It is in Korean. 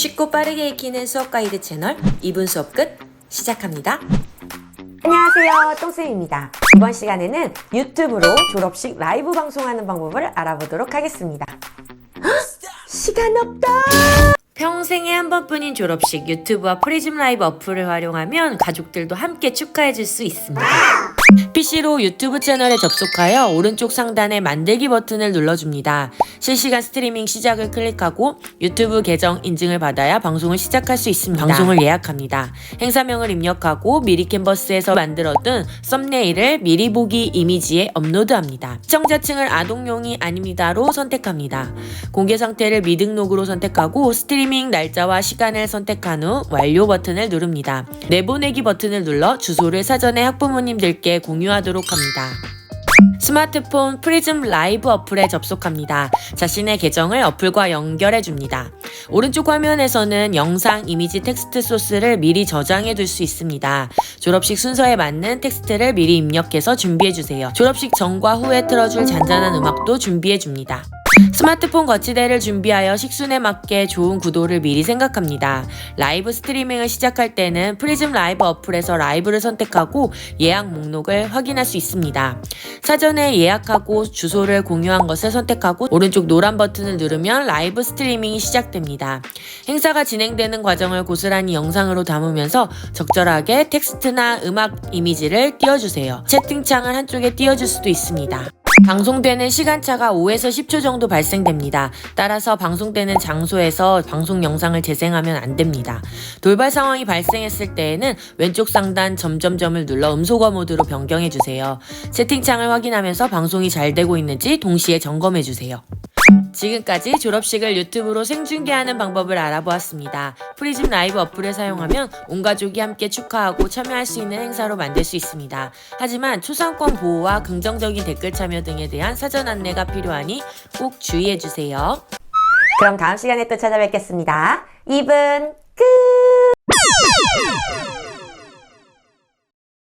쉽고 빠르게 익히는 수업 가이드 채널 2분 수업 끝 시작합니다. 안녕하세요. 똥쌤입니다. 이번 시간에는 유튜브로 졸업식 라이브 방송하는 방법을 알아보도록 하겠습니다. 헉! 시간 없다! 평생에 한 번뿐인 졸업식 유튜브와 프리즘 라이브 어플을 활용하면 가족들도 함께 축하해 줄 수 있습니다. PC로 유튜브 채널에 접속하여 오른쪽 상단에 만들기 버튼을 눌러줍니다. 실시간 스트리밍 시작을 클릭하고 유튜브 계정 인증을 받아야 방송을 시작할 수 있습니다. 방송을 예약합니다. 행사명을 입력하고 미리 캔버스에서 만들어둔 썸네일을 미리 보기 이미지에 업로드합니다. 시청자층을 아동용이 아닙니다로 선택합니다. 공개 상태를 미등록으로 선택하고 스트리밍 날짜와 시간을 선택한 후 완료 버튼을 누릅니다. 내보내기 버튼을 눌러 주소를 사전에 학부모님들께 공유하도록 합니다. 스마트폰 프리즘 라이브 어플에 접속합니다. 자신의 계정을 어플과 연결해 줍니다. 오른쪽 화면에서는 영상, 이미지, 텍스트 소스를 미리 저장해 둘 수 있습니다. 졸업식 순서에 맞는 텍스트를 미리 입력해서 준비해 주세요. 졸업식 전과 후에 틀어줄 잔잔한 음악도 준비해 줍니다. 스마트폰 거치대를 준비하여 식순에 맞게 좋은 구도를 미리 생각합니다. 라이브 스트리밍을 시작할 때는 프리즘 라이브 어플에서 라이브를 선택하고 예약 목록을 확인할 수 있습니다. 사전에 예약하고 주소를 공유한 것을 선택하고 오른쪽 노란 버튼을 누르면 라이브 스트리밍이 시작됩니다. 행사가 진행되는 과정을 고스란히 영상으로 담으면서 적절하게 텍스트나 음악 이미지를 띄워주세요. 채팅창을 한쪽에 띄워줄 수도 있습니다. 방송되는 시간차가 5에서 10초 정도 발생됩니다. 따라서 방송되는 장소에서 방송 영상을 재생하면 안 됩니다. 돌발 상황이 발생했을 때에는 왼쪽 상단 점점점을 눌러 음소거 모드로 변경해 주세요. 채팅창을 확인하면서 방송이 잘 되고 있는지 동시에 점검해 주세요. 지금까지 졸업식을 유튜브로 생중계하는 방법을 알아보았습니다. 프리즘 라이브 어플을 사용하면 온 가족이 함께 축하하고 참여할 수 있는 행사로 만들 수 있습니다. 하지만 초상권 보호와 긍정적인 댓글 참여 등에 대한 사전 안내가 필요하니 꼭 주의해 주세요. 그럼 다음 시간에 또 찾아뵙겠습니다. 2분 끝!